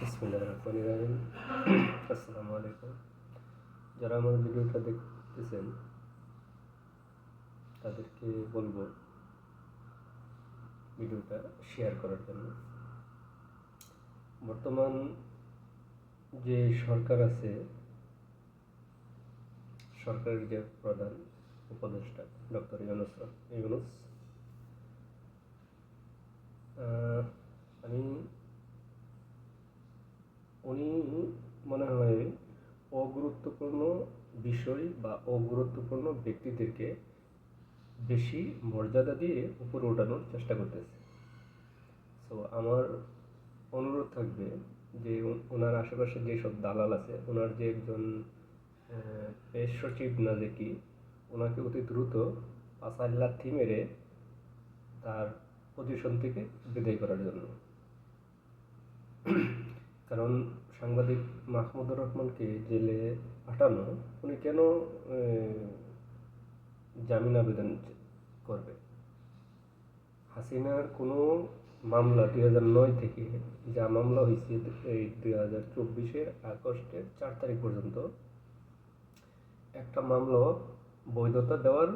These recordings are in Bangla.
বিসমিল্লাহির আসসালামু আলাইকুম। যারা আমার ভিডিওটা দেখতেছেন, তাদেরকে বলব ভিডিওটা শেয়ার করার জন্য। বর্তমান যে সরকার আছে, সরকারের যে প্রধান উপদেষ্টা ডক্টর ইউনুস ইউনুস আমি উনি মনে হয় অগুরুত্বপূর্ণ বিষয় বা অগুরুত্বপূর্ণ ব্যক্তিদেরকে বেশি মর্যাদা দিয়ে উপরে ওঠানোর চেষ্টা করতেছে। সো আমার অনুরোধ থাকবে যে ওনার আশেপাশে যেসব দালাল আছে ওনার যে একজন পেশ সচিব না যে কি ওনাকে অতি দ্রুত পাঁচার লাথি মেরে তার পজিশন থেকে বিদায় করার জন্য। কারণ সাংবাদিক মাহমুদুর রহমানকে জেলে পাঠানো, উনি কেন জামিন আবেদন করবে? হাসিনার কোনো মামলা দুই হাজার নয় থেকে যা মামলা হয়েছে এই দুই হাজার চব্বিশের আগস্টের চার তারিখ পর্যন্ত, একটা মামলা বৈধতা দেওয়ার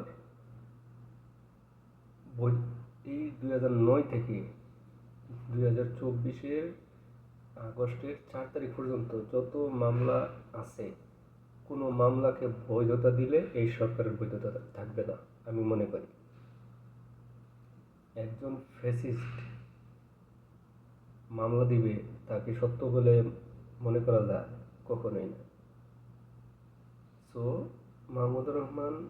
এই দুই হাজার নয় থেকে দুই হাজার চব্বিশের আগস্টের চার তারিখ পর্যন্ত যত মামলা আছে, কোনো মামলাকে বৈধতা দিলে এই সরকারের বৈধতা থাকবে না, আমি মনে করি। একজন ফেসিস্ট মামলা দিবে, তাকে সত্য বলে মনে করা যায় কখনোই না। সো মাহমুদুর রহমান,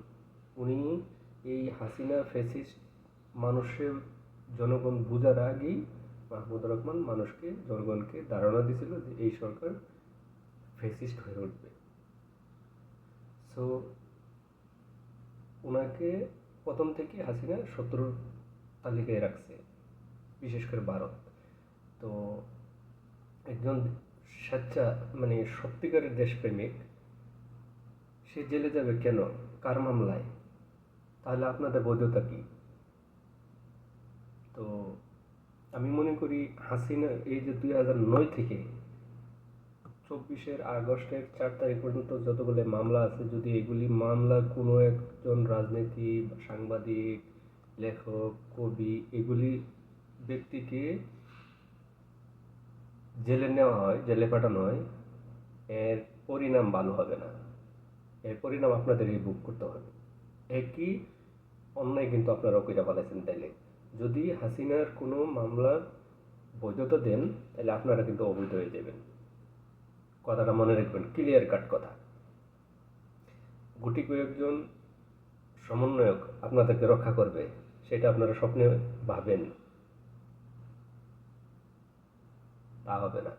উনি এই হাসিনা ফেসিস্ট মানুষের জনগণ বুঝার আগেই মাহমুদুর রহমান মানুষকে, জনগণকে ধারণা দিয়েছিল যে এই সরকার ফেসিস্ট হয়ে উঠবে। সো ওনাকে প্রথম থেকে হাসিনা শত্রুর তালিকায় রাখছে, বিশেষ করে ভারত। তো, একজন স্বেচ্ছা মানে সত্যিকারের দেশপ্রেমিক, সে জেলে যাবে কেন? কার মামলায়? তাহলে আপনাদের বৈধতা কি? তো আমি মনে করি হাসিনা এই যে দুই হাজার নয় থেকে চব্বিশের আগস্টের চার তারিখ পর্যন্ত যতগুলো মামলা আছে, যদি এগুলি মামলা কোনো একজন রাজনীতি, সাংবাদিক, লেখক, কবি, এগুলি ব্যক্তিকে জেলে নেওয়া হয়, জেলে পাঠানো হয়, এর পরিণাম ভালো হবে না। এর পরিণাম আপনাদেরই বুক করতে হবে। একই অন্যায় কিন্তু আপনারা কইরা পালাইছেন তাইলে। যদি হাসিনার কোনো মামলার বৈধতা দেন, তাহলে আপনারা কিন্তু অবৈধ হয়ে যাবেন। কথাটা মনে রাখবেন ক্লিয়ার কাট কথা। গুটি কয়েকজন সমন্বয়ক আপনাদেরকে রক্ষা করবে, সেটা আপনারা স্বপ্নে ভাবেন। তা হবে না।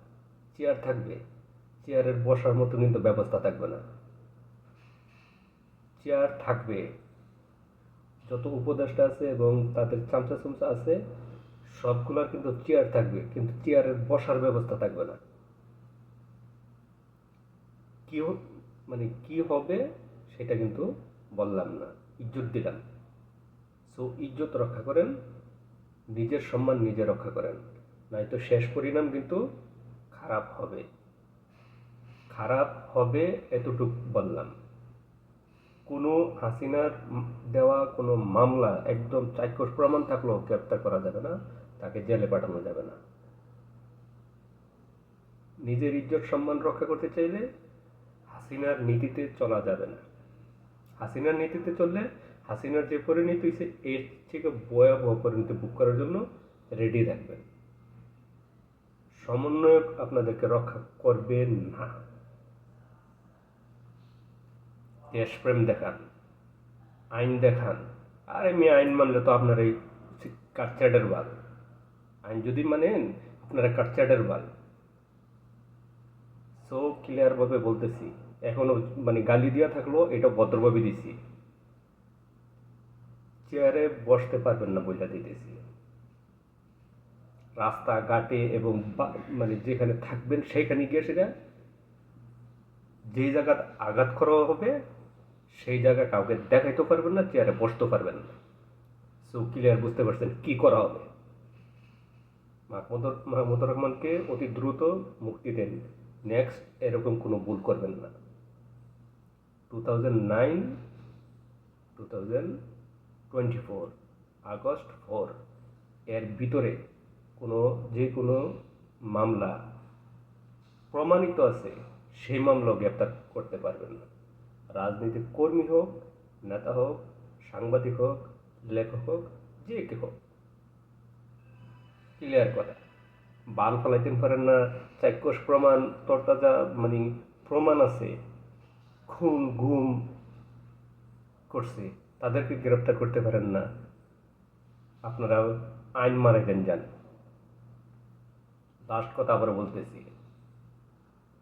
চেয়ার থাকবে। চেয়ারের বসার মতো কিন্তু ব্যবস্থা থাকবে না। চেয়ার থাকবে। যত উপদেষ্টা আছে এবং তাদের চামচা চামচা আছে, সবগুলোর কিন্তু চেয়ার থাকবে, কিন্তু চেয়ারের বসার ব্যবস্থা থাকবে না। কি মানে কি হবে সেটা কিন্তু বললাম না, ইজ্জত দিলাম। সো ইজ্জত রক্ষা করেন, নিজের সম্মান নিজে রক্ষা করেন। নয়তো শেষ পরিণাম কিন্তু খারাপ হবে। খারাপ হবে এতটুক বললাম। কোনো হাসিনার দেওয়া কোনো মামলা একদম চাক্ষুষ প্রমাণ থাকলেও গ্রেপ্তার করা যাবে না, তাকে জেলে পাঠানো যাবে না। নিজের ইজ্জত সম্মান রক্ষা করতে চাইলে হাসিনার নীতিতে চলা যাবে না। হাসিনার নীতিতে চললে হাসিনার যে পরিণতি হয়েছে, এর থেকে ভয়াবহ পরিণতি বুক করার জন্য রেডি থাকবেন। সমন্বয়ক আপনাদেরকে রক্ষা করবেন না। দেশপ্রেম দেখান, আইন দেখান। আর এমনি আইন মানলে তো আপনার এই কাটচাটের বাল। আইন যদি মানেন, আপনারা কাটচাটের বাল। সো ক্লিয়ারভাবে বলতেছি, এখনও মানে গালি দিয়া থাকল, এটা ভদ্রভাবে দিছি। চেয়ারে বসতে পারবেন না বইটা দিতেছি। রাস্তা রাস্তাঘাটে এবং মানে যেখানে থাকবেন সেইখানে গিয়ে সেটা, যেই জায়গা আঘাত করা হবে সেই জায়গা কাউকে দেখাইতে পারবেন না, চেয়ারে বসতে পারবেন না। সো ক্লিয়ার বুঝতে পারছেন কি করা হবে। মাহমুদুর রহমানকে অতি দ্রুত মুক্তি দেন। নেক্সট এরকম কোনো ভুল করবেন না। Two thousand nine two thousand twenty four August four এর ভিতরে কোনো যে কোনো মামলা প্রমাণিত আছে, সেই মামলাও গ্রেপ্তার করতে পারবেন না। রাজনৈতিক কর্মী হোক, নেতা হোক, সাংবাদিক হোক, লেখক হোক, যে কে হোক। ক্লিয়ার কথা। বাল ফলাইতে পারেন না, চাক্ষুষ প্রমাণ, তরতাজা মানে প্রমাণ আছে, খুন, গুম করছে, তাদেরকে গ্রেপ্তার করতে পারেন না। আপনারা আইন মানাইতেন যান। লাস্ট কথা আবার বলতেছি।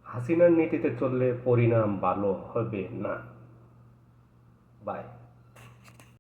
হাসিনার নীতিতে চললে পরিণাম ভালো হবে না। বাই